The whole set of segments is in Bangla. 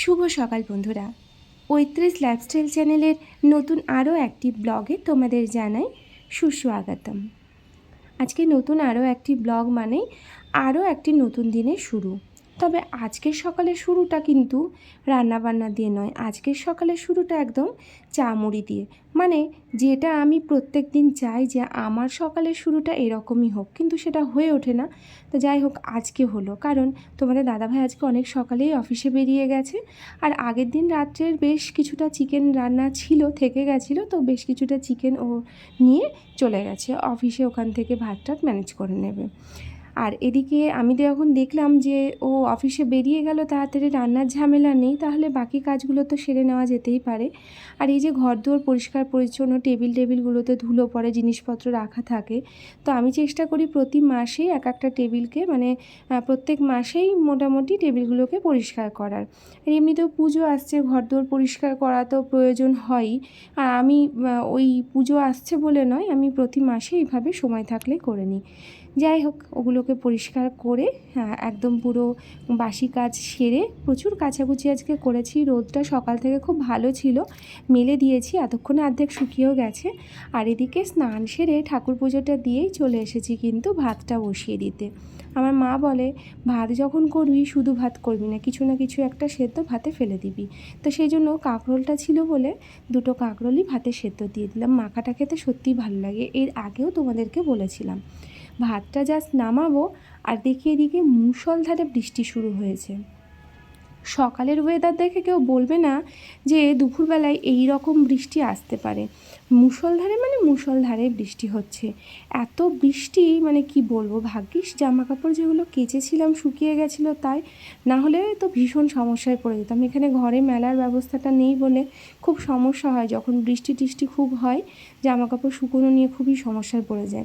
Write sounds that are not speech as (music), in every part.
শুভ সকাল বন্ধুরা। ঐত্রিশ লাইফস্টাইল চ্যানেলের নতুন আরও একটি ব্লগে তোমাদের জানাই সুস্বাগতম। আজকে নতুন আরও একটি ব্লগ মানে আরও একটি নতুন দিনের শুরু। তবে আজকের সকালের শুরুটা কিন্তু রান্নাবান্না দিয়ে নয়। আজকের সকালের শুরুটা একদম চা মুড়ি দিয়ে। মানে যেটা আমি প্রত্যেক দিন চাই যে আমার সকালের শুরুটা এরকমই হোক, কিন্তু সেটা হয়ে ওঠে না। তো যাই হোক, আজকে হলো। কারণ তোমাদের দাদাভাই আজকে অনেক সকালেই অফিসে বেরিয়ে গেছে। আর আগের দিন রাত্রের বেশ কিছুটা চিকেন রান্না ছিল, থেকে গেছিল, তো বেশ কিছুটা চিকেন ও নিয়ে চলে গেছে। অফিসে ওখান থেকে ভাত টাত ম্যানেজ করে নেবে। আর এদিকে আমি তো এখন দেখলাম যে ও অফিসে বেরিয়ে গেল, তাড়াতাড়ি রান্নার ঝামেলা নেই, তাহলে বাকি কাজগুলো তো সেরে নেওয়া যেতেই পারে। আর এই যে ঘর দুয়ার পরিষ্কার পরিচ্ছন্ন, টেবিল টেবিলগুলোতে ধুলো পড়ে জিনিসপত্র রাখা থাকে, তো আমি চেষ্টা করি প্রতি মাসেই এক একটা টেবিলকে মানে প্রত্যেক মাসেই মোটামুটি টেবিলগুলোকে পরিষ্কার করার। আর এমনিতেও পুজো আসছে ঘর দুয়ার পরিষ্কার করা তো প্রয়োজন হয়ই। আর আমি ওই পুজো আসছে বলে নয়, আমি প্রতি মাসে এইভাবে সময় থাকলে করে নিই। যাই হোক ওগুলোকে পরিষ্কার করে হ্যাঁ, একদম পুরো বাসি কাজ সেরে প্রচুর কাচাকুচি আজকে করেছি রোদটা সকাল থেকে খুব ভালো ছিল মেলে দিয়েছি এতক্ষণে অর্ধেক শুকিয়েও গেছে আর এদিকে স্নান সেরে ঠাকুর পুজোটা দিয়েই চলে এসেছি কিন্তু ভাতটা বসিয়ে দিতে। আমার মা বলে ভাত যখন করবি শুধু ভাত করবি না কিছু না কিছু একটা সেদ্ধ ভাতে ফেলে দিবি। তো সেই জন্য কাঁকরোলটা ছিল বলে দুটো কাঁকরোলই ভাতে সেদ্ধ দিয়ে দিলাম মাখাটা খেতে সত্যিই ভালো লাগে এর আগেও তোমাদেরকে বলেছিলাম। ভাতটা জাস্ট নামাবো আর দেখি এদিকে মুষলধারে বৃষ্টি শুরু হয়েছে। সকালের ওয়েদার দেখে কেউ বলবে না যে দুপুরবেলায় এই রকম বৃষ্টি আসতে পারে। মুষলধারে মানে মুষলধারে বৃষ্টি হচ্ছে। এত বৃষ্টি মানে কি বলব, ভাগ্যিস জামা কাপড় যেগুলো কেচেছিলাম শুকিয়ে গেছিল তাই, না হলে তো ভীষণ সমস্যায় পড়ে যেতাম। এখানে ঘরে মেলার ব্যবস্থাটা নেই বলে খুব সমস্যা হয়। যখন বৃষ্টি টিষ্টি খুব হয় জামা কাপড় শুকোনো নিয়ে খুবই সমস্যায় পড়ে যায়।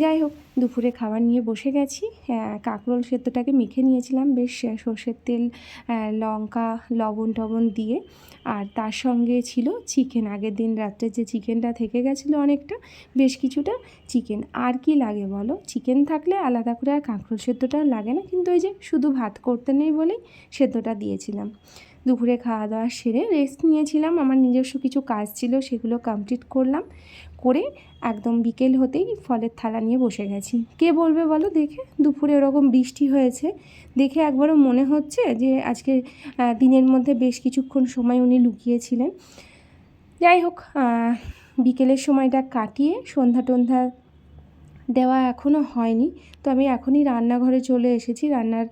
যাই হোক, দুপুরে খাবার নিয়ে বসে গেছি। কাঁকরোল সেদ্ধটাকে মেখে নিয়েছিলাম বেশ সর্ষের তেল লঙ্কা, লবণ টবণ দিয়ে। আর তার সঙ্গে ছিল চিকেন। আগের দিন রাত্রে যে চিকেনটা থেকে গেছিল অনেকটা, বেশ কিছুটা চিকেন। আর কি লাগে বলো? চিকেন থাকলে আলাদা করে আর কাঁকরোল সেদ্ধটা লাগে না। কিন্তু ওই যে শুধু ভাত করতে নেই বলেই সেদ্ধটা দিয়েছিলাম। দুপুরে খাওয়া দাওয়া সেরে রেস্ট নিয়েছিলাম। আমার নিজস্ব কিছু কাজ ছিল সেগুলো কমপ্লিট করলাম, করে একদম বিকেল হতেই ফলের থালা নিয়ে বসে গেছি। কে বলবে বলো দেখে? দুপুরে ওরকম বৃষ্টি হয়েছে, দেখে একবারও মনে হচ্ছে যে আজকে দিনের মধ্যে বেশ কিছুক্ষণ সময় উনি লুকিয়েছিলেন। যাই হোক বিকেলের সময়টা কাটিয়ে সন্ধ্যা টন্ধ্যা দেওয়া এখনও হয়নি। তো আমি এখনই রান্নাঘরে চলে এসেছি। রান্নার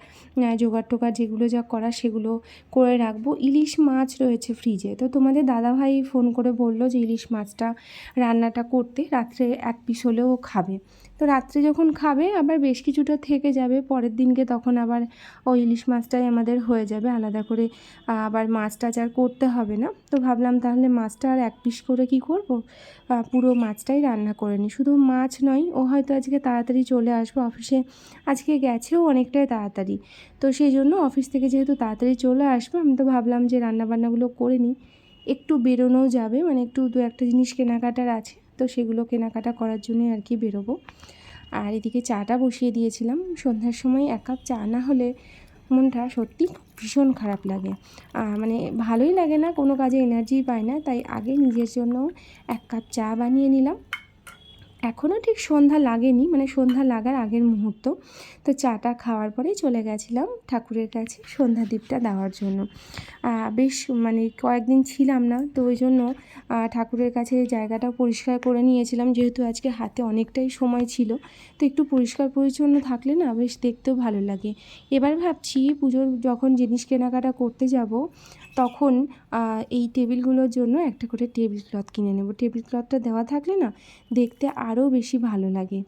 জোগাড় টোগাড় যেগুলো যা করা সেগুলো করে রাখব। ইলিশ মাছ রয়েছে ফ্রিজে তো তোমাদের দাদাভাই ফোন করে বলল যে ইলিশ মাছটা রান্নাটা করতে, রাত্রে এক পিস হলেও খাবে। তো রাত্রে যখন খাবে, আবার বেশ কিছুটা থেকে যাবে। পরের দিনকে তখন আবার ওই ইলিশ মাছটাই আমাদের হয়ে যাবে। আলাদা করে আবার মাছ টাছ আর করতে হবে না। তো ভাবলাম তাহলে মাছটা আর এক পিস করে কি করব? পুরো মাছটাই রান্না করে নিই। শুধু মাছ নয়, ও হয়তো আজকে তাড়াতাড়ি চলে আসব অফিসে। আজকে গেছেও অনেকটাই তাড়াতাড়ি। তো সেই জন্য অফিস থেকে যেহেতু তাড়াতাড়ি চলে আসব, আমি তো ভাবলাম যে রান্নাবান্নাগুলো করে নিই। একটু বেরোনোও যাবে মানে একটু দু একটা জিনিস কেনাকাটার আছে, তো সেগুলো কেনাকাটা করার জন্যই আর কি বেরোবো। আর এদিকে চাটা বসিয়ে দিয়েছিলাম। সন্ধ্যার সময় এক কাপ চা না হলে মনটা সত্যি ভীষণ খারাপ লাগে। মানে ভালোই লাগে না, কোনো কাজে এনার্জি পায় না, তাই আগে নিজের জন্য এক কাপ চা বানিয়ে নিলাম। এখনও ঠিক সন্ধ্যা লাগেনি মানে সন্ধ্যা লাগার আগের মুহূর্ত। তো চাটা খাওয়ার পরেই চলে গেছিলাম ঠাকুরের কাছে সন্ধ্যা দ্বীপটা দেওয়ার জন্য। বেশ মানে কয়েকদিন ছিলাম না, তো ওই জন্য ঠাকুরের কাছে জায়গাটা পরিষ্কার করে নিয়েছিলাম, যেহেতু আজকে হাতে অনেকটাই সময় ছিল। তো একটু পরিষ্কার পরিচ্ছন্ন থাকলে না বেশ দেখতেও ভালো লাগে। এবার ভাবছি পুজোর যখন জিনিস কেনাকাটা করতে যাব তখন এই টেবিলগুলোর জন্য একটা করে টেবিল ক্লথ কিনে নেব। টেবিল ক্লথটা দেওয়া থাকলে না দেখতে আরও বেশি ভালো লাগে।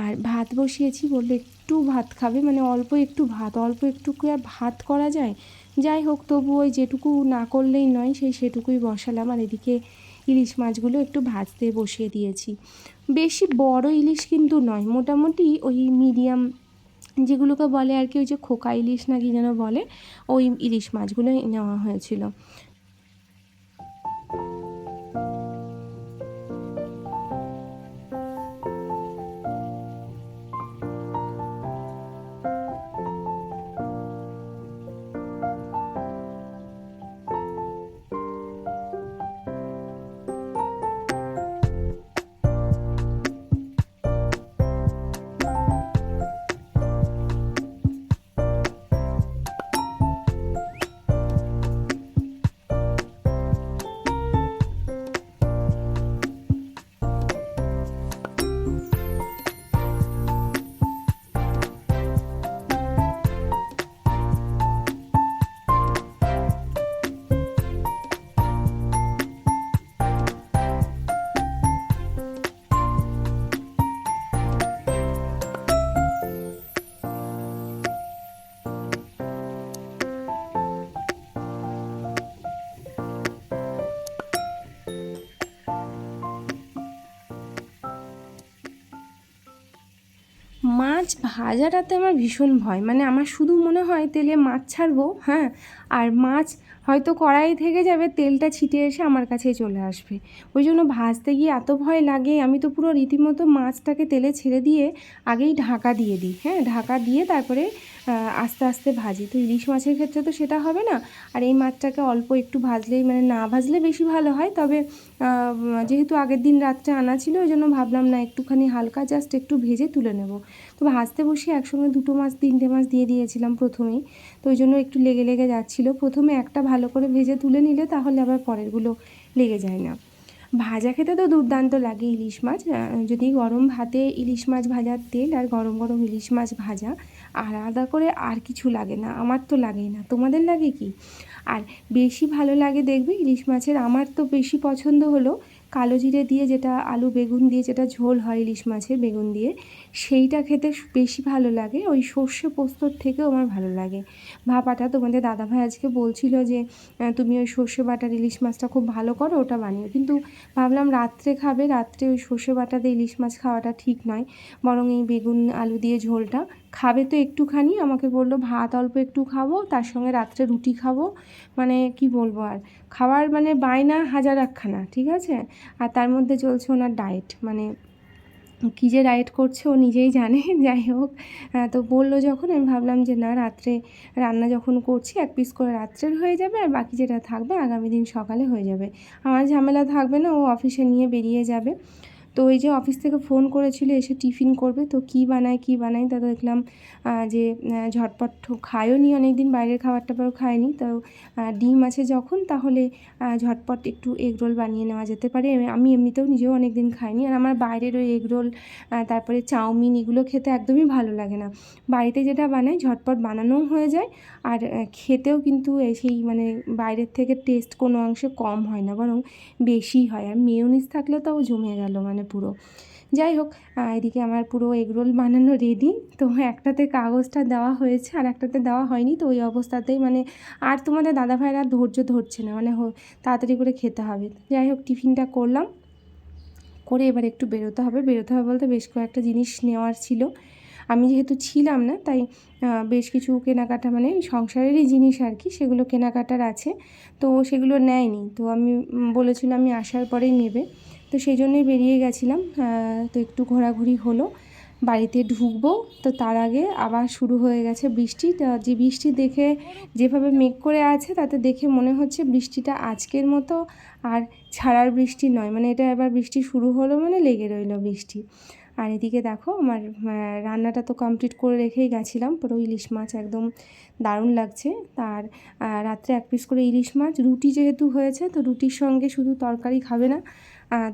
আর ভাত বসিয়েছি বললে একটু ভাত খাবে মানে অল্প একটু ভাত, অল্প একটু আর ভাত করা যায়? যাই হোক, তবু ওই যেটুকু না করলেই নয়, সেই সেটুকুই বসালাম। আর এদিকে ইলিশ মাছগুলো একটু ভাজতে বসিয়ে দিয়েছি। বেশি বড় ইলিশ কিন্তু নয়, মোটামুটি ওই মিডিয়াম যেগুলোকে বলে আর কি, ওই যে খোকা ইলিশ না কি যেন বলে, ওই ইলিশ মাছগুলো নেওয়া হয়েছিল। মাছ ভাজাটাতে আমার ভীষণ ভয়। মানে আমার শুধু মনে হয় তেলে মাছ ছাড়বো হ্যাঁ? আর মাছ হয়তো কড়াই থেকে যাবে, তেলটা ছিটে এসে আমার কাছে চলে আসবে। ওই জন্য ভাজতে গিয়ে এত ভয় লাগে, আমি তো পুরো রীতিমতো মাছটাকে তেলে ছেড়ে দিয়ে আগেই ঢাকা দিয়ে দিই হ্যাঁ? ঢাকা দিয়ে তারপরে আস্তে আস্তে ভাজি। তো ইলিশ মাছের ক্ষেত্রে তো সেটা হবে না। আর এই মাছটাকে অল্প একটু ভাজলেই মানে না ভাজলে বেশি ভালো হয়। তবে যেহেতু আগের দিন রাত্রে আনা ছিল, ওই জন্য ভাবলাম না, একটুখানি হালকা জাস্ট একটু ভেজে তুলে নেব। তো ভাজতে বসে একসঙ্গে দুটো মাছ, তিনটে মাছ দিয়ে দিয়েছিলাম প্রথমেই। তো ওই জন্য একটু লেগে লেগে যাচ্ছিল। প্রথমে একটা ভালো করে ভেজে তুলে নিলে, তাহলে আবার পরেরগুলো লেগে যায় না। ভাজা খেতে তো দুর্দান্ত লাগে ইলিশ মাছ। যদি গরম ভাতে ইলিশ মাছ ভাজার তেল আর গরম গরম ইলিশ মাছ ভাজা আর আলাদা করে আর কিছু লাগে না, আমার তো লাগেই না। তোমাদের লাগে কি? আর বেশি ভালো লাগে দেখবে ইলিশ মাছের? আমার তো বেশি পছন্দ হলো কালো জিরে দিয়ে যেটা আলু বেগুন দিয়ে যেটা ঝোল হয় ইলিশ মাছের বেগুন দিয়ে, সেইটা খেতে বেশি ভালো লাগে। ওই সর্ষে পোস্তর থেকেও আমার ভালো লাগে। ভাপাটা তোমাদের দাদাভাই আজকে বলছিল যে তুমি ওই সর্ষে বাটার ইলিশ মাছটা খুব ভালো করো, ওটা বানিও। কিন্তু ভাবলাম রাত্রে খাবে, রাত্রে ওই সর্ষে বাটা দিয়ে ইলিশ মাছ খাওয়াটা ঠিক নয়। বরং এই বেগুন, আলু দিয়ে ঝোলটা খাবে তো একটুখানি, আমাকে বলল, ভাত অল্প একটু খাব, তার সঙ্গে রাত্রে রুটি খাব। মানে কি বলব আর, খাওয়ার মানে বায়না হাজার একখানা, ঠিক আছে? আর তার মধ্যে চলছে ওনার ডায়েট মানে কী যে ডায়েট করছে ও নিজেই জানে, (laughs) যাই হোক। তো বলল যখন, আমি ভাবলাম যে না, রাত্রে রান্না যখন করছি, এক পিস করে রাত্রের হয়ে যাবে, আর বাকি যেটা থাকবে, আগামী দিন সকালে হয়ে যাবে। আমার ঝামেলা থাকবে না, ও অফিসে নিয়ে বেরিয়ে যাবে। তো ওই যে অফিস থেকে ফোন করেছিল, এসে টিফিন করবে, তো কী বানায় কী বানায়, তা দেখলাম যে ঝটপট খায়ও নি অনেক দিন বাইরের খাবার টাবারও খায়নি, তো ডিম আছে যখন, তাহলে ঝটপট একটু এগ রোল বানিয়ে নেওয়া যেতে পারে। আমি এমনিতেও নিজেও অনেক দিন খাইনি, আর আমার বাইরের ওই এগ রোল তারপরে চাউমিন এগুলো খেতে একদমই ভালো লাগে না। বাড়িতে যেটা বানাই ঝটপট বানানোও হয়ে যায়, আর খেতেও কিন্তু সেই মানে বাইরের থেকে টেস্ট কোনো অংশে কম হয় না, বরং বেশি হয়, আর মেয়োনিজ থাকলে তাও জমে গেল মানে পুরো। যাই হোক এদিকে আমার পুরো এগরোল বানানো রেডি তো একটাতে কাগজটা দেওয়া হয়েছে আর একটাতে দেওয়া হয়নি। তো ওই অবস্থাতেই মানে আর তোমাদের দাদা আর ধৈর্য ধরছে না মানে তাড়াতাড়ি করে খেতে হবে। যাই হোক টিফিনটা করলাম। করে এবার একটু বেরোতে হবে। বেরোতে হবে বলতে বেশ কয়েকটা জিনিস নেওয়ার ছিল। আমি যেহেতু ছিলাম না তাই বেশ কিছু কেনাকাটা মানে সংসারেরই জিনিস আর কি সেগুলো কেনাকাটার আছে। তো সেগুলো নেয়নি। তো আমি উম, বলেছিল আমি আসার পরেই নেবে। তো সেই জন্যই বেরিয়ে গেছিলাম তো একটু ঘোরাঘুরি হলো। বাড়িতে ঢুকবো, তো তার আগে আবার শুরু হয়ে গেছে বৃষ্টি। যে বৃষ্টি দেখে যেভাবে মেঘ করে আছে, তাতে দেখে মনে হচ্ছে বৃষ্টিটা আজকের মতো আর ছাড়ার বৃষ্টি নয়। মানে এটা এবার বৃষ্টি শুরু হলো মানে লেগে রইল বৃষ্টি। আর এদিকে দেখো আমার রান্নাটা তো কমপ্লিট করে রেখেই গেছিলাম। পুরো ইলিশ মাছ একদম দারুণ লাগছে। আর রাত্রে এক পিস করে ইলিশ মাছ। রুটি যেহেতু হয়েছে, তো রুটির সঙ্গে শুধু তরকারি খাবে না।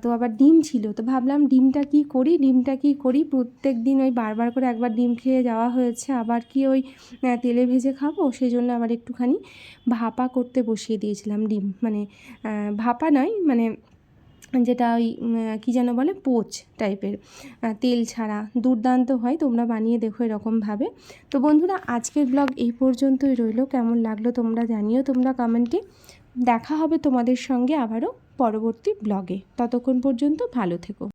তো আবার ডিম ছিল। তো ভাবলাম ডিমটা কি করি? ডিমটা কি করি? প্রত্যেক দিন ওই বারবার করে একবার ডিম খেয়ে যাওয়া হয়েছে। আবার কি ওই তেলে ভেজে খাব? সেই জন্য আবার একটুখানি ভাপা করতে বসিয়ে দিয়েছিলাম ডিম। মানে ভাপা নয় মানে যেটা ওই কী যেন বলে? পোচ টাইপের। তেল ছাড়া। দুর্দান্ত হয়, তোমরা বানিয়ে দেখো এরকমভাবে। তো বন্ধুরা, আজকের ব্লগ এই পর্যন্তই রইল। কেমন লাগল তোমরা জানিও। তোমরা কমেন্টে দেখা হবে তোমাদের সঙ্গে আবারও। পরবর্তী ব্লগে। ততক্ষণ পর্যন্ত ভালো থেকো।